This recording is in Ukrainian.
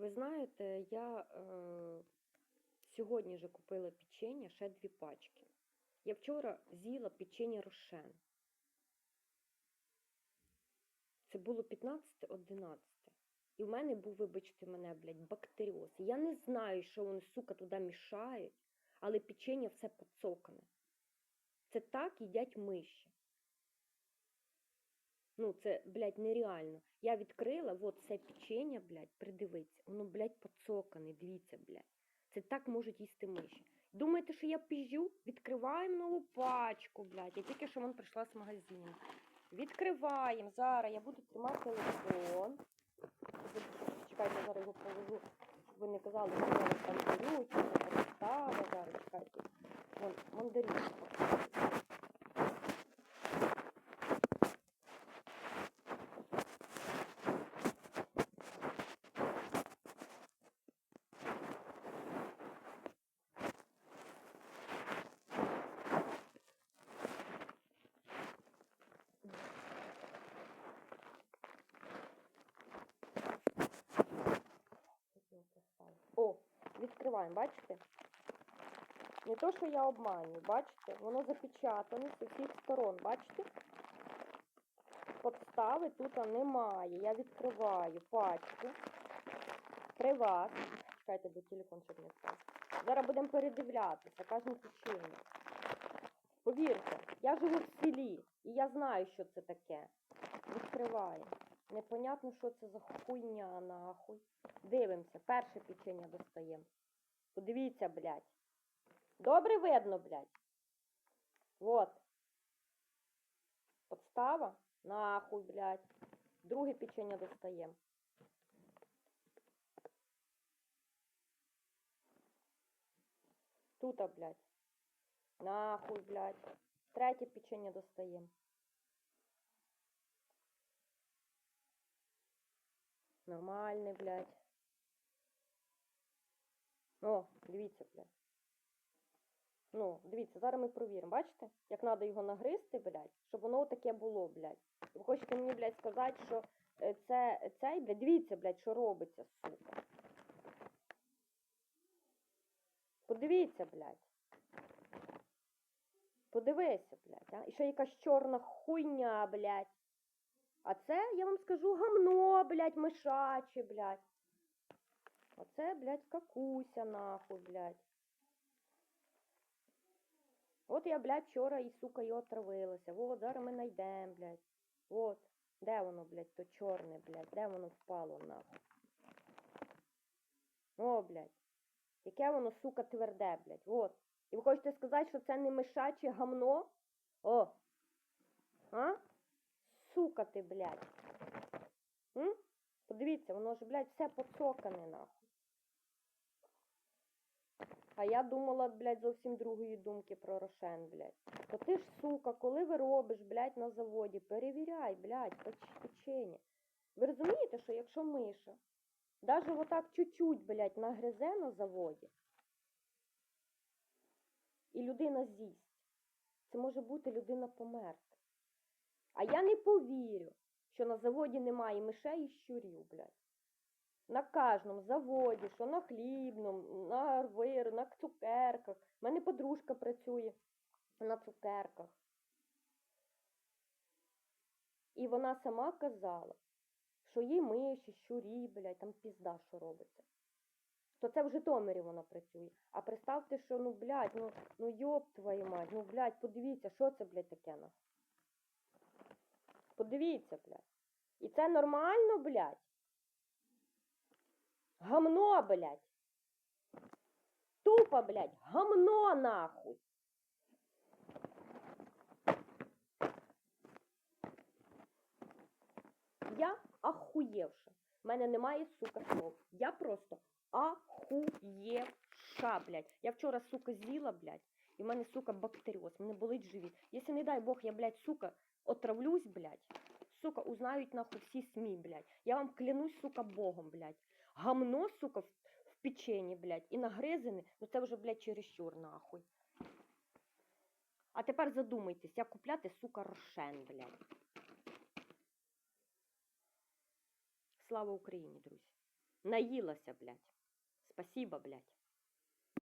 Ви знаєте, я е, сьогодні же купила печення, ще дві пачки. Я вчора з'їла печення Рошен. Це було 15-11. І в мене був, вибачте мене, блядь, бактеріоз. Я не знаю, що вони, сука, туди мішають, але печення все поцокане. Це так їдять миші. Ну, це, блядь, нереально. Я відкрила, от це печення, блядь, придивіться. Воно, блядь, поцокане, дивіться, блядь. Це так можуть їсти миші. Думаєте, що я піжу? Відкриваємо нову пачку, блядь. Я тільки що вон прийшла з магазину. Відкриваємо. Зараз я буду тримати телефон. Чекайте, зараз його положу. Ви не казали, що я там беру, чи це підстава. Зараз чекайте. Вон, мандаринка. О, відкриваємо, бачите? Не то, що я обманюю, бачите? Воно запечатане з усіх сторон, бачите? Подстави тут немає. Я відкриваю пачку. При вас. Чекайте, до телефон, щоб не впав. Зараз будемо передивлятися, кожне печення. Повірте, я живу в селі, і я знаю, що це таке. Відкриваємо. Непонятно, що це за хуйня, нахуй. Дивимося, перше печення достаємо. Подивіться, блядь. Добре видно, блядь. Вот. Подстава. Нахуй, блядь. Друге печення достаємо. Тута, блядь. Нахуй, блядь. Третє печення достаємо. Нормальний, блядь. О, дивіться, блядь. Ну, дивіться, зараз ми провіримо. Бачите? Як треба його нагризти, блядь, щоб воно таке було, блядь. Ви хочете мені, блядь, сказати, що е, це цей, блядь, дивіться, блядь, що робиться, сука. Подивіться, блядь. Подивися, блядь, а? І ще якась чорна хуйня, блядь. А це, я вам скажу, гамно, блядь, мишаче, блядь. Оце, блядь, какуся, нахуй, блядь. От я, блядь, вчора і, сука, і отравилася. Вот, зараз ми знайдемо, блядь. Вот. Де воно, блядь, то чорне, блядь? Де воно впало, нахуй? О, блядь. Яке воно, сука, тверде, блядь. Вот. І ви хочете сказати, що це не мишаче гамно? О! А? Сука ти, блядь. М? Подивіться, воно ж, блядь, все поцокане, нахуй. А я думала, блядь, зовсім другої думки про Рошен, блядь. То ти ж, сука, коли ви робиш, блядь, на заводі, перевіряй, блядь, печ- печення. Ви розумієте, що якщо миша, даже отак чуть-чуть, блядь, нагризе на заводі, і людина з'їсть, це може бути людина померти. А я не повірю, що на заводі немає мишей і щурів, блядь. На кожному заводі, що на хлібному, на на цукерках. У мене подружка працює на цукерках. І вона сама казала, що є миші, щурі, блядь, там пізда, що робиться. То це в Житомирі вона працює. А представте, що, ну, блядь, ну, ну йоп твою мать, ну, блядь, подивіться, що це, блядь, таке на. Подивіться, блядь. І це нормально, блядь? Гамно, блядь. Тупо, блядь, гамно нахуй. Я ахуєвша. У мене немає, сука, слов. Я просто ахуєвша, блядь. Я вчора, сука, з'їла, блядь, і в мене, сука, бактеріоз, мене болить живіт. Якщо, не дай Бог, я, блядь, сука, отравлюсь, блядь, сука, узнають, нахуй, всі СМІ, блядь. Я вам клянусь, сука, Богом, блядь. Гамно, сука, печені, блядь, і нагризене, ну це вже, блядь, чересчур, нахуй. А тепер задумайтесь, як купляти, сука, рошен, блядь. Слава Україні, друзі! Наїлася, блядь. Спасибо, блядь.